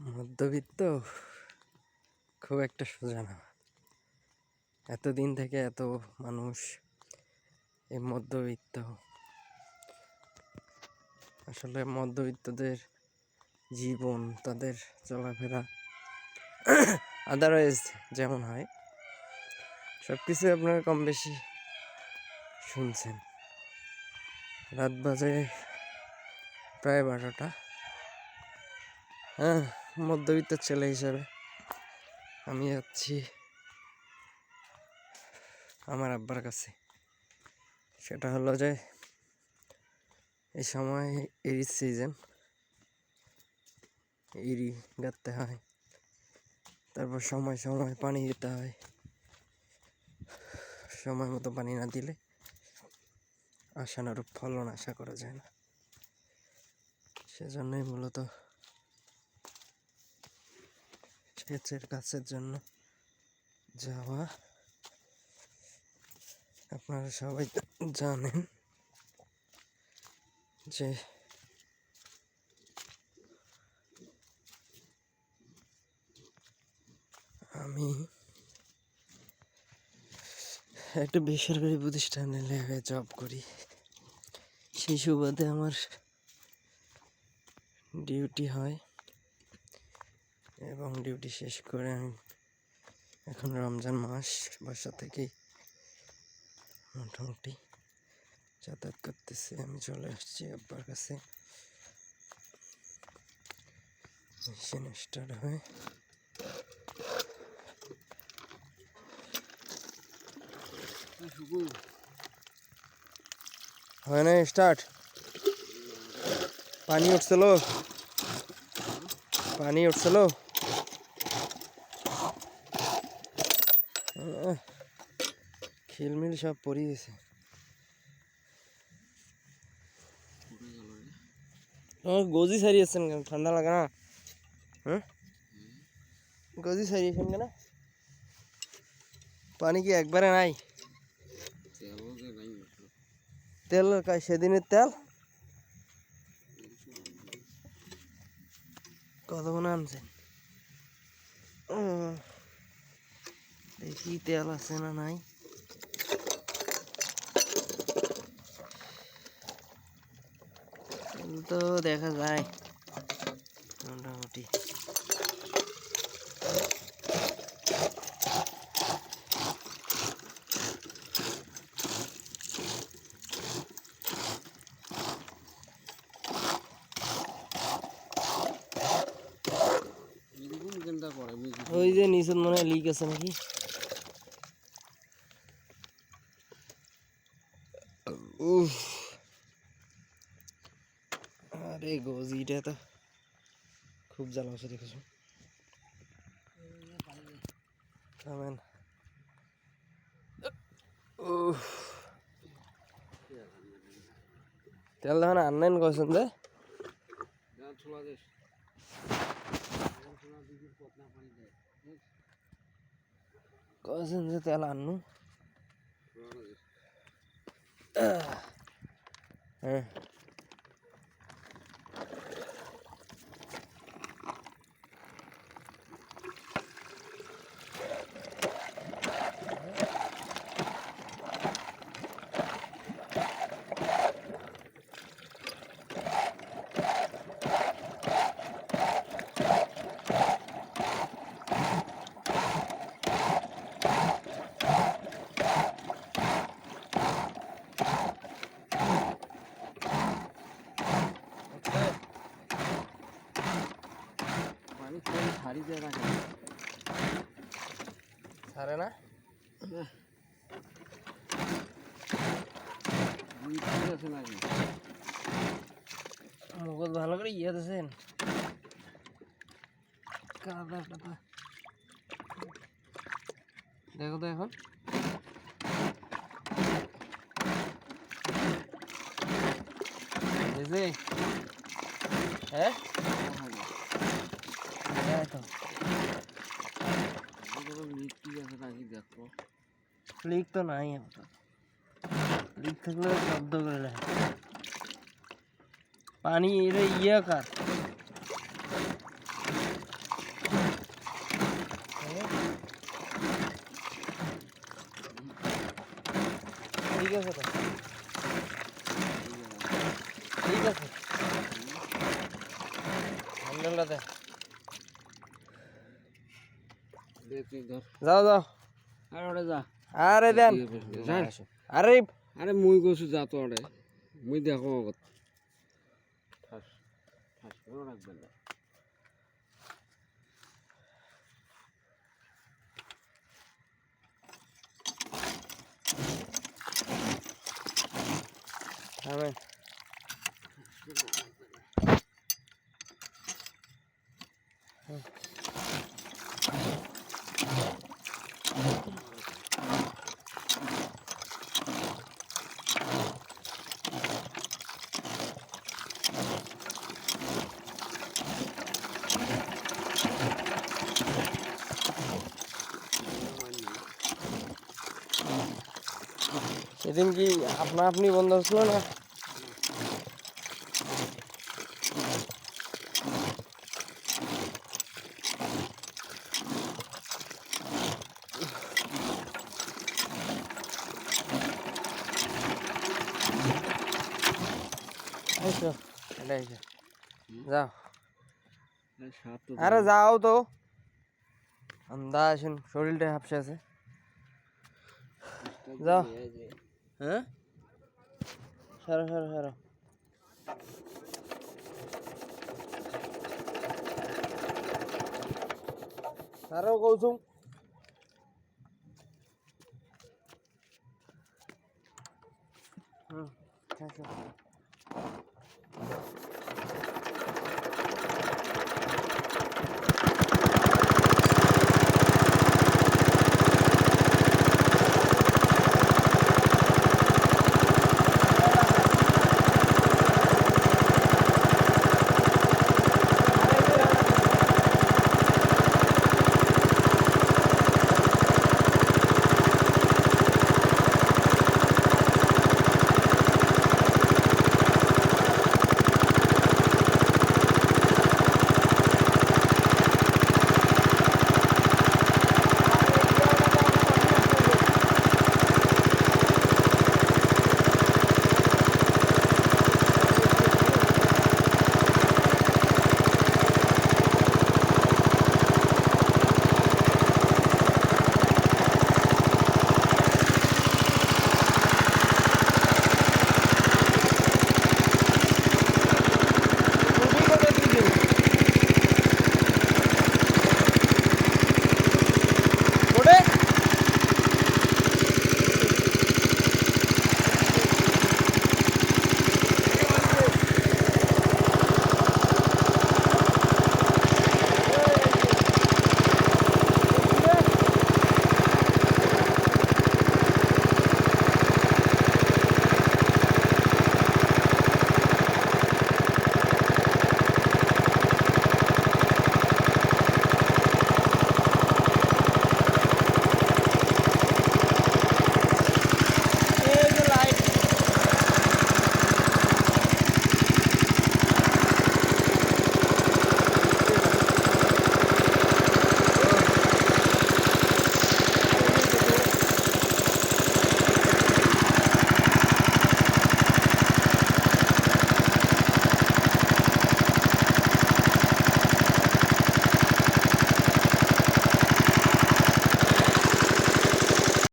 মধ্যবিত্ত? খুব একটা সোজা না। এতদিন থেকে এত মানুষ এই মধ্যবিত্ত। আসলে মধ্যবিত্তদের জীবন, তাদের চলাফেরা আদারওয়াইজ যেমন হয় সব কিছু আপনারা কম বেশি শুনছেন। রাত বাজে প্রায় বারোটা। হ্যাঁ মধ্যবিত্ত ছেলে হিসাবে আমি যাচ্ছি আমার আব্বার কাছে। সেটা হলো যে, এই সময় এরি সিজন ইরি গাঁথতে হয়, তারপর সময় সময় পানি দিতে হয়। সময় মতো পানি না দিলে আশানুরূপ ফলন আশা করা যায় না। সেজন্যই মূলত সেচের গাছের জন্য যাওয়া। আপনারা সবাই জানেন যে আমি একটা বেসরকারি প্রতিষ্ঠানে লেখায় জব করি। সেই সুবাদে আমার ডিউটি হয়। এবং ডিউটি শেষ করে আমি এখন রমজান মাস, বাসা থেকেই মোটামুটি যাতায়াত করতেছি। আমি চলে আসছি আব্বার কাছে। মেশিন স্টার্ট হয়ে হয় না স্টার্ট পানি উঠছিল পানি উঠছিল খিলমিল সব পড়ে গেছে। আমার গজি সারিয়েছেন কেন? ঠান্ডা লাগে না? হ্যাঁ? গজি সারিয়েছেন কেন? পানি কি একবারে নাই? তেল কা- সেদিনের তেল? কতক্ষণ আনছেন? দেখি তেল আছে না নাই। তো দেখা যায়। মোটামুটি। ওই যে নিচে মনে হয় লিক আছে নাকি? উফ। আরে গজিটা তো খুব জ্বালা আছে দেখেছ। উফ। তেল দেখুন আনলেন কয়েছেন যে কয়েছেন যে তেল আনু হ্যাঁ। কোন রাখে ছাড়ে না? মুগল ভালো করে ইয়ে দিয়েছেন কাদা কাদা। দেখো তো এখন। হ্যাঁ? था। लीक की जैसे ताकि देखो लीक तो ना ही। है लीक थकले शब्द करे पानी रे ये कर যাও যাও। আর ওটা যা। আরে দেন। আরে আরে মুই গৈছো যা তো ওরে মুই দেখো আগত। ঠাস ঠাস করে রাখবেন না। থামেন সেদিন কি আপনা আপনি বন্ধ ছিল না? এই তো, এটা এই যে। যাও। এই সাপ তো আরে যাও তো। আন্দা আসেন শরীরটা হাফসে আছে। যাও। হ্যাঁ? সারো সারো সারো। সারো কৌসুম। হুম থ্যাংক ইউ